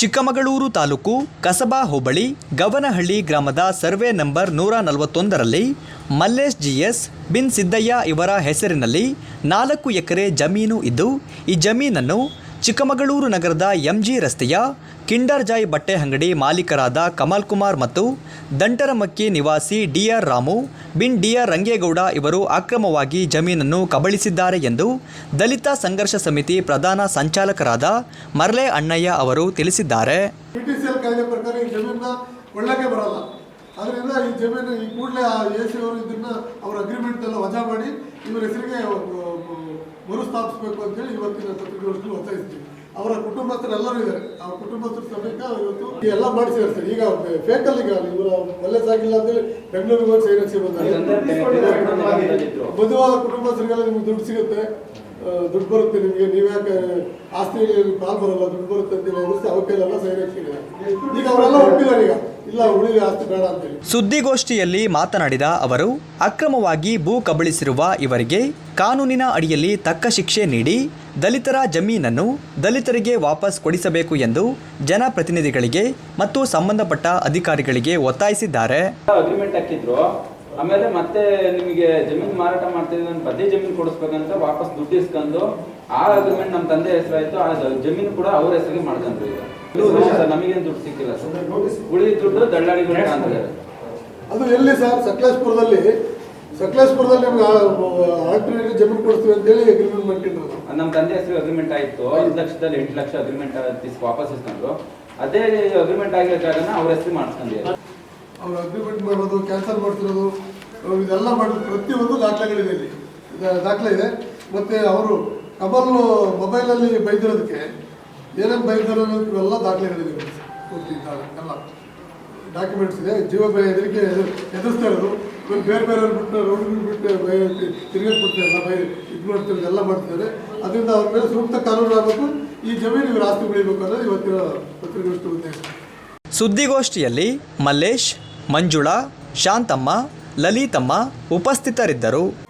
ಚಿಕ್ಕಮಗಳೂರು ತಾಲೂಕು ಕಸಬಾ ಹೋಬಳಿ ಗವನಹಳ್ಳಿ ಗ್ರಾಮದ survey number ನೂರ ನಲವತ್ತೊಂದರಲ್ಲಿ ಮಲ್ಲೇಶ್ ಜಿಎಸ್ ಬಿನ್ ಸಿದ್ದಯ್ಯ ಇವರ ಹೆಸರಿನಲ್ಲಿ ನಾಲ್ಕು ಎಕರೆ ಜಮೀನು ಇದ್ದು, ಈ ಜಮೀನನ್ನು ಚಿಕ್ಕಮಗಳೂರು ನಗರದ ಎಂಜಿ ರಸ್ತೆಯ ಕಿಂಡರ್ ಜಾಯ್ ಬಟ್ಟೆ ಅಂಗಡಿ ಮಾಲೀಕರಾದ ಕಮಲ್ ಕುಮಾರ್ ಮತ್ತು ದಂಟರಮಕ್ಕಿ ನಿವಾಸಿ ಡಿಆರ್ ರಾಮು, ಬಿನ್ ಡಿಆರ್ ರಂಗೇಗೌಡ ಇವರು ಅಕ್ರಮವಾಗಿ ಜಮೀನನ್ನು ಕಬಳಿಸಿದ್ದಾರೆ ಎಂದು ದಲಿತ ಸಂಘರ್ಷ ಸಮಿತಿ ಪ್ರಧಾನ ಸಂಚಾಲಕರಾದ ಮರ್ಲೆ ಅಣ್ಣಯ್ಯ ಅವರು ತಿಳಿಸಿದ್ದಾರೆ. ಅದರಿಂದ ಈ ಜಮೀನು ಈ ಕೂಡಲೇ ಆ ಎ ಸಿ ಅವರು ಅವ್ರ ಅಗ್ರಿಮೆಂಟ್ ಎಲ್ಲ ವಜಾ ಮಾಡಿ ಇವರ ಹೆಸರಿಗೆ ಮರುಸ್ಥಾಪಿಸಬೇಕು ಅಂತೇಳಿ ಇವತ್ತಿನ ಪತ್ರಿಕೆಗೋಷ್ಠಿ ಒತ್ತಾಯಿಸ್ತೀವಿ ಅವರ ಕುಟುಂಬಸ್ಥರೆಲ್ಲರೂ ಇದ್ದಾರೆ. ಅವ್ರ ಕುಟುಂಬಸ್ಥರ ಸಮೇತ ಇವತ್ತು ಎಲ್ಲ ಮಾಡಿಸಿದ್ದಾರೆ ಸರ್ ಈಗ ಫೇಕ್ ಈಗ ಇವರು ಆಗಿಲ್ಲ ಅಂತೇಳಿ ಬೆಂಗಳೂರಿಗೆ ಹೋಗಿ ಸೈರಕ್ಷೆ ಬಂದಾರೆ ಬುಧವಾರ ಕುಟುಂಬಸ್ಥರಿಗೆಲ್ಲ ನಿಮ್ಗೆ ದುಡ್ಡು ಸಿಗುತ್ತೆ. ದುಡ್ಡು ಬರುತ್ತೆ ನಿಮಗೆ. ನೀವ್ಯಾಕೆ ಆಸ್ತಿ ಕಾಲ್ ಬರಲ್ಲ ದುಡ್ಡು ಬರುತ್ತೆ ಅಂತ ಹೇಳಿ ಅವಕ್ಕೆಲ್ಲ ಸೈರಕ್ಷೆ ಈಗ ಅವರೆಲ್ಲ ಒಪ್ಪಿದ್ದಾರೆ ಈಗ. ಇಲ್ಲ ಆಸ್ತಿ ಬೇಡ ಅಂತೇಳಿ. ಸುದ್ದಿಗೋಷ್ಠಿಯಲ್ಲಿ ಮಾತನಾಡಿದ ಅವರು ಅಕ್ರಮವಾಗಿ ಭೂ ಕಬಳಿಸಿರುವ ಇವರಿಗೆ ಕಾನೂನಿನ ಅಡಿಯಲ್ಲಿ ತಕ್ಕ ಶಿಕ್ಷೆ ನೀಡಿ ದಲಿತರ ಜಮೀನನ್ನು ದಲಿತರಿಗೆ ವಾಪಸ್ ಕೊಡಿಸಬೇಕು ಎಂದು ಜನಪ್ರತಿನಿಧಿಗಳಿಗೆ ಮತ್ತು ಸಂಬಂಧಪಟ್ಟ ಅಧಿಕಾರಿಗಳಿಗೆ ಒತ್ತಾಯಿಸಿದ್ದಾರೆ. ಅಗ್ರಿಮೆಂಟ್ ಹಾಕಿದ್ರು ಆಮೇಲೆ ಮತ್ತೆ ನಿಮಗೆ ಜಮೀನು ಮಾರಾಟ ಮಾಡ್ತಿದ್ರೆ ನಾನು ಬದ್ದೆ ಜಮೀನು ಕೊಡಿಸ್ಬೇಕಂತ ವಾಪಸ್ ದುಡ್ಡು ಇಸ್ಕೊಂಡು ಆ ಅಗ್ರಿಮೆಂಟ್ ನಮ್ಮ ತಂದೆ ಹೆಸರಾಯ್ತು. ಆ ಜಮೀನು ಕೂಡ ಅವ್ರ ಹೆಸರಿಗೆ ಮಾಡ್ಕೊಂಡ್ರು ಈಗ ನಮಗೇನ್ ದುಡ್ಡು ಸಿಕ್ಕಿಲ್ಲ ಉಳಿದ ದುಡ್ಡು ದಳ್ಳಾಳಿಗಳು ಅದು ಎಲ್ಲಿ ಸರ್? ಸಕಲೇಶ್ಪುರದಲ್ಲಿ. ಸಕಲೇಶ್ಪುರದಲ್ಲಿ ನಾವು ಆಲ್ಟರ್ನೇಟಿವ್ ಜಮೀನು ಕೊಡ್ತೀವಿ ಅಂತೇಳಿ ಅಗ್ರಿಮೆಂಟ್ ಮಾಡ್ಕೊಂಡ್ರು ನಮ್ಮ ತಂದೆ ಹೆಸರು ಅಗ್ರಿಮೆಂಟ್ ಆಯ್ತು. ಐದು ಲಕ್ಷದಲ್ಲಿ ಎಂಟು ಲಕ್ಷ ಅಗ್ರಿಮೆಂಟ್ ವಾಪಸ್ ಇಸ್ಕೊಂಡ್ರು. ಅದೇ ಅಗ್ರಿಮೆಂಟ್ ಆಗಿರೋ ಕಾರಣ ಅವ್ರ ಹೆಸರು ಮಾಡ್ಕೊಂಡಿದ್ದಾರೆ ಅವ್ರು ಅಗ್ರಿಮೆಂಟ್ ಮಾಡೋದು ಕ್ಯಾನ್ಸಲ್ ಮಾಡ್ತಿರೋದು ಇದೆಲ್ಲ ಮಾಡೋದು ಪ್ರತಿಯೊಂದು ದಾಖಲೆಗಳಿದೆ ಇಲ್ಲಿ. ದಾಖಲೆ ಇದೆ. ಮತ್ತೆ ಅವರು ಮೊಬೈಲಲ್ಲಿ ಬೈದಿರೋದಕ್ಕೆ ಏನೇನು ಬೈದಿರೋ ಇವೆಲ್ಲ ಇದ್ದಾವೆ ಎಲ್ಲ ಡಾಕ್ಯುಮೆಂಟ್ಸ್ ಇದೆ. ಜೀವ ಭಯ ಹೆದರಿಕೆ ಎದುರು- ಎದುರಿಸ್ತಾ ಇರೋದು. ಇವ್ರು ಬೇರೆ ಬೇರೆಯವ್ರು ಬಿಟ್ಟು ರೋಡ್ಗಳು ಬಿಟ್ಟು ಭಯ ತಿರುಗೇಟ್ ಬಿಡ್ತಾರೆ ಭಯ ಇದು ಮಾಡ್ತಾರೆ ಎಲ್ಲ ಮಾಡ್ತಿದ್ದಾರೆ ಅದರಿಂದ ಅವ್ರ ಮೇಲೆ ಸೂಕ್ತ ಕಾನೂನು ಆಗಬೇಕು. ಈ ಜಮೀನು ಇವರು ಆಸ್ತಿ ಬೆಳಿಬೇಕು ಅನ್ನೋದು ಇವತ್ತಿನ ಪತ್ರಿಕೋಷ್ಠಿ ಉದ್ದೇಶ. ಸುದ್ದಿಗೋಷ್ಠಿಯಲ್ಲಿ ಮಲ್ಲೇಶ್, ಮಂಜುಳಾ, ಶಾಂತಮ್ಮ, ಲಲಿತಮ್ಮ ಉಪಸ್ಥಿತರಿದ್ದರು.